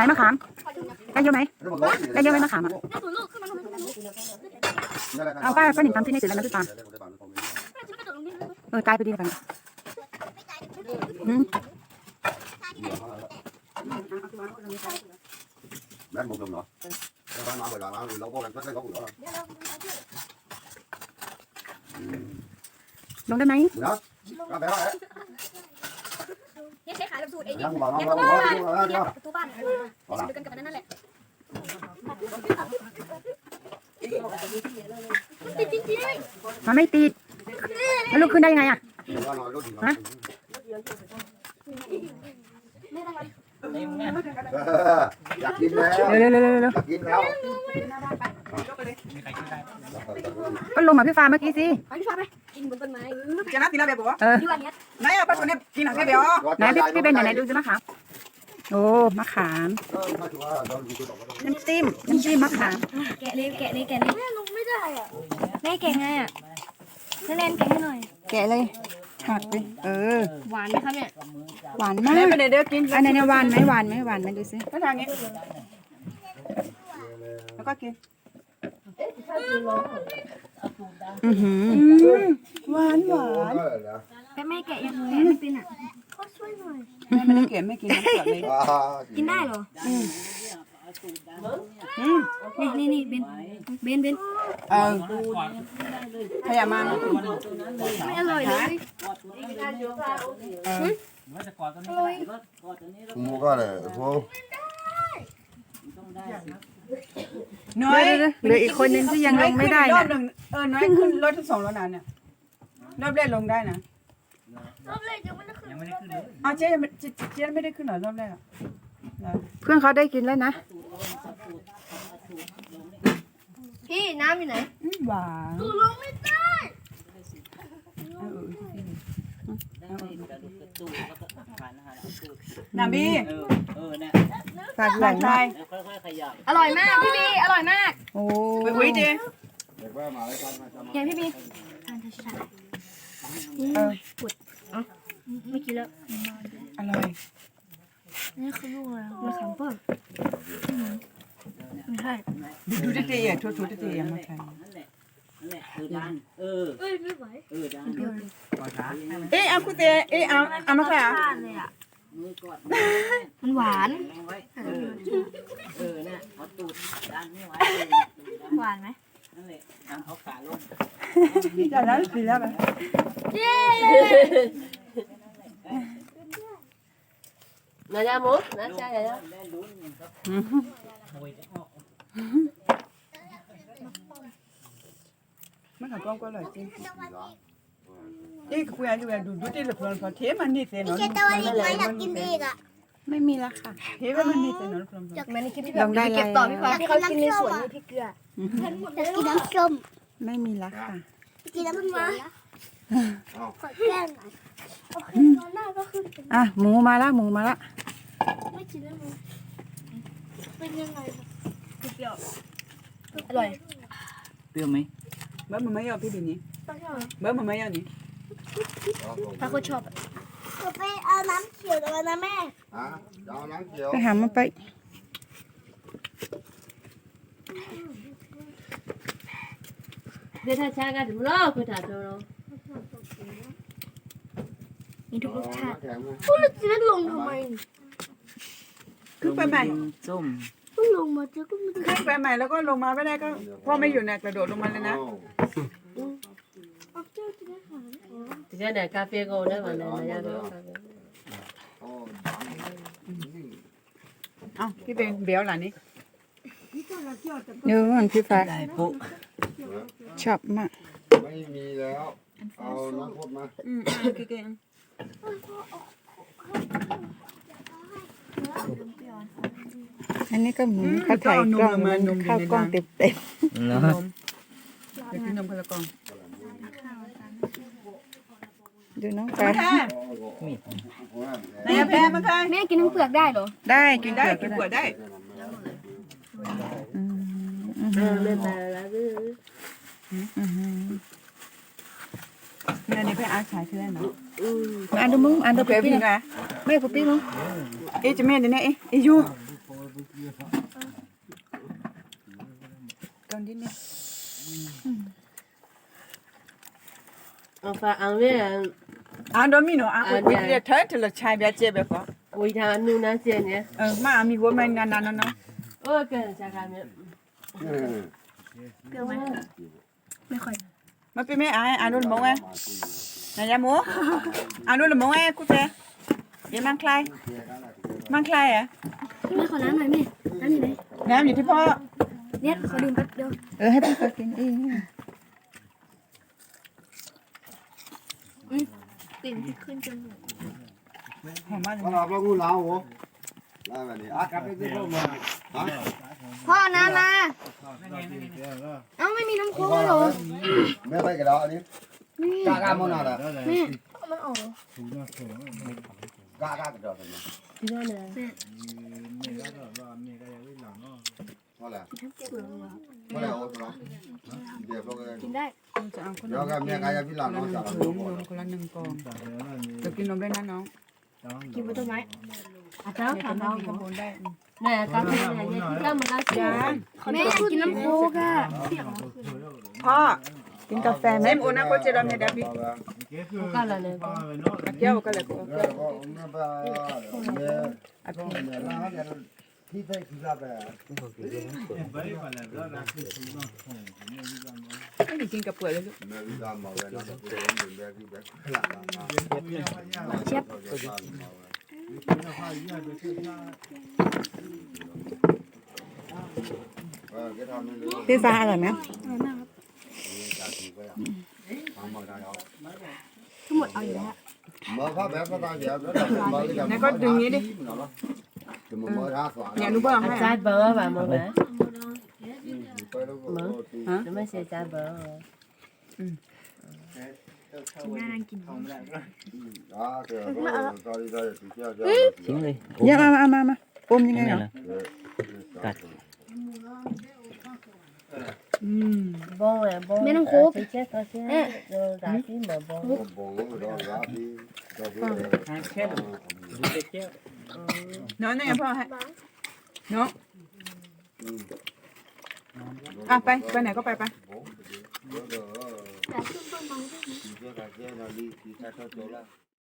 ไหนมะขามได้เยอะไหมได้เยอะไหมมะขามอะเอาป้าป้าหนิงทำที่นี่เสร็จแล้วนะพี่ปาเออกลายไปดีกันอืม Bán một đồng nữa. Cho bán máu rồi là máu rồi lâu vô làm cái gốc nữa. ลงได้ไหม Đó. Có bé đấy. เนี่ยใช้ขายแบบสูตรไอ้นี่ Nhắm vào nó เนี่ย nó ตู้บ้าน nó nó เนี่ย nó. ประตูบ้าน Có làm. ดูกันกับนั้นนั่นแหละติดจริงมันไม่ติดแล้วลุกขึ้นได้ยังไงอะ Nó nói lúc gì nó. Hả? อยากกินแล้วเร็วเร็วเร็วเร็วอยากกินแล้ว ก็ลงมาพี่ฟ้าเมื่อกี้สิๆไปพี่ฟ้าไปกินบนต้นไม้จะนัดตีละแบบบอกเอออยู่อันเนี้ยไหนอะป้าตัวนี้กินหนังแค่เดียวไหนพี่พี่เบนไหนไหนดูสิมะขามโอ้มะขามน้ำจิ้มน้ำจิ้มมะขามแกะเลยแกะเลยแกะเลยแม่ลงไม่ได้อะแม่แกะไงอะนักเรียนแกะให้หน่อย แกะเลยหักไปเออ หวานไหมครับเนี่ยหวานมาไหนกไปไหนเดี๋ยวกินอันนี้เนี่ยหวานไหมหวานไหมหวานไหมดูสิก็ทางนี้แล้วก็กิน อือหือหวานหวานแม่แม่แกะยังแกะไม่เป็นอะเขาช่วยหน่อยไม่ได้เก็บไม่กินน้ำเปลือกเลยกินได้เหรออืมนี่นี่นี่เบนเบนเบนเออพยายามมาไม่อร่อยเลยเอออร่อย mua cái này cô น้อยเหลืออีกคนนึงที่ยังลงไม่ได้รอนะบหนึ่งเออน้อยขึ้นรถทั้งสองแล้วนะเนี่ยรอบแรกลงได้นะรอบแรกยังไม่ได้ขึ้นเอาเจ๊ยังไม่เจ๊เจ๊ไม่ได้ขึ้นเหรอรอบแรกอะเหรอเพื่อนเขาได้กินแล้วนะพี่น้ำอยู่ไหนอืมหวานตูลงไม่ได้เออน้ำบี้เออ เออเนี่ยฝากหหลัลางนมาชากยแล้วค่ อยๆขยับอร่อยมากพี่บีอร่อยมากโอ้ไปอุ้ยเจ๊แกพี่บีเออไม่กินแล้วอร่อยนี่คือลูกอะไรมะขามป้อมไม่ใช่ดูดูเจ๊อะทั่วๆเจ๊อะมาใส่นั่นแหละนั่นแหละเออดันเออเอ้ยไม่ไหวเออดันเอ๊ะเอาคุณเตเอ๊ะเอาเอามาใส่อะ พลาดเลยอะมือกอดมันหวานแรงไว้เออเออเนี่ยเอาตูดดันไม่ไหวเออตูดดันหวานไหมนั่นแหละดันเขาขาลงจากนั้นกินแล้วไป Nè ra muốn, nè cha rồi đó. ได้ลุ้นมันก็โวยจะออกมันของกล้องก็อร่อยจริง เอ๊ะคุยอะไรดูดูที่ละพลอนพอเทมันนี่เซนเนาะไม่มีแล้วค่ะเทมันนี่เซนเนาะพลอนแม่ในคลิปที่ลงได้เก็บต่อพี่แล้วฟ้าที่เขากินในสวนนี่พี่เกลือจะกินน้ำส้มไม่มีแล้วค่ะกินน้ำส้มขอแก้มหน่อยตอนหน้าก็คืออะหมูมาละหมูมาละไม่กินแล้วมั้งเป็นยังไงครับเปรี้ยวอร่อยเปรี้ยวไหมเบอร์มันไม่ยอมพี่ดินี้ต้องชอบเบอร์มันไม่ยอมนี่ ถ้าคนชอบจะไปเอาน้ำเขียวแล้วนะแม่ hả cho nắng chiều ไปหามันไป Thế thay cha ra thì nó phải thả cho nó. มีทุกรสชาติ kèm พูดแล้วจะลงทำไมขึ้นไปใหม่ ส้มต้องลงมาเจอก็ไม่ได้ขึ้นไปใหม่แล้วก็ลงมาไม่ได้ก็พ่อไม่อยู่เนี่ยกระโดดลงมาเลยนะ เอาเจ้าจะได้หา Thì ra để cà phê ngồi đấy mà này mà ra đó. เอ้าพี่เป็นเบี้ยวหลานนี่เดี๋ยวมันพี่ฟ้าได้ปุ๊ชอบมาก ไม่มีแล้ว เอาน้ำพุมาอืมเก่งอันนี้ก็หมูเขาถ่ายกล้องมันเข้ากล้องเต็มเต็มๆนมเดี๋ยวกินนมคนลกอง ดูน้องปลาแพรมาค่ะยแม่กินน้ำเปลือกได้เหรอได้กินได้กิกินนปวดได้อืมอืมอืมเนี่ยนี่ไปอาขายเท่าไหร่เนาะอ่านดูมึงอ่านดูเปเปรี้ยวี่พี่ไม่เปรี้ยวมึงเอ๊ะจะแม่เดี๋ยวนี้เอ๊ะเอ๊ะยูตอนนี้เนี่ยเอาฟา un verre, Andomino, ah, we did a turtle of chime at Jebeko. We don't know nothing yet. Oh, mammy, woman, no, no, no. Oh, good, I got it. Mà bây mẹ ai ăn luôn mong em Này ra múa. Ăn luôn là mong em cô tè Vậy mang khai Mang khai à? Mẹ còn làm này mẹ. Làm gì đây? Làm gì thế พ่อ Nét có đường bắt đâu. Ừ. hay กลิ่นที่ขึ้นจมูก Nó là bao nhiêu lâu hả? Đây là để ác cắt cái gì không mà. Hả? พ่อน้ำมา เอ้าไม่มีน้ำโค้กเหรอ Mẹ thấy cái đó đi. นี่ Gà gà món nào đó. นี่มันออก Gà gà cái đó. ที่นั่นนะ là. เปลือกเหรอ Thôi là ô đó. Để vô กิ cái. นได้จะเอาขน Yo ม cái mẹ cái biết คน làm ละห nó นึ่ง chả ถุ làm ง nó. คนละหนึ่งกล่องจะกินนมด้วยนะน้องกินบนต้นไม้อาจารย์เนี่ยถามน้น้อองงกินข้าวบนได้แม่กาแฟเนี่ยที่ตั้งมาตั้งจ้าแม่อยากกินน้ำโค้กอะพ่อกินกาแฟไหมเซมโอนะโคเจรอมเนี่ยดับบิก็ละเนี่ยอาเกียวก็เลยก็ Mẹ có mẹ ba. Mẹ. อา Con เกียว mẹ là cái thi phải thi ra về. ไม่ได้กินกับเปลือกเลยลูก Mẹ đi ra màu về nó được rồi, mình về đi về. Là là. Chép. Ờ, cái thằng này nữa. พิซซ่าอร่อยไหม อร่อยมากครับ Chả thì vậy à? Không mời ai đâu. ทั้งหมดเอาอยู่แล้ว mở phát bé phát tay dẹp đó là mở cái Này, con đừng nghĩ đi. thì mình mở ra xóa เนี่ยรู้ป่ะ อา ให้ จารย์เบอร์ว่ามึงนะ quay đâu có thì จะไม่เสียใจเบอร์กินน่านั่งกิน đó thì coi đi đây thì chưa chưa ทิ้งเลยอย่ามามามามาอมยังไงเหรอ cắt อืม bon ouais bon Mais non, gros. c'est ça c'est ça là puis mais bon một bộ rồi đó ra đi cho biết น้องนี่ไงพ่อให้น้องอะไปไปไหนก็ไปไป bố rồi แต่ขึ้นต้นไม้ได้ไหม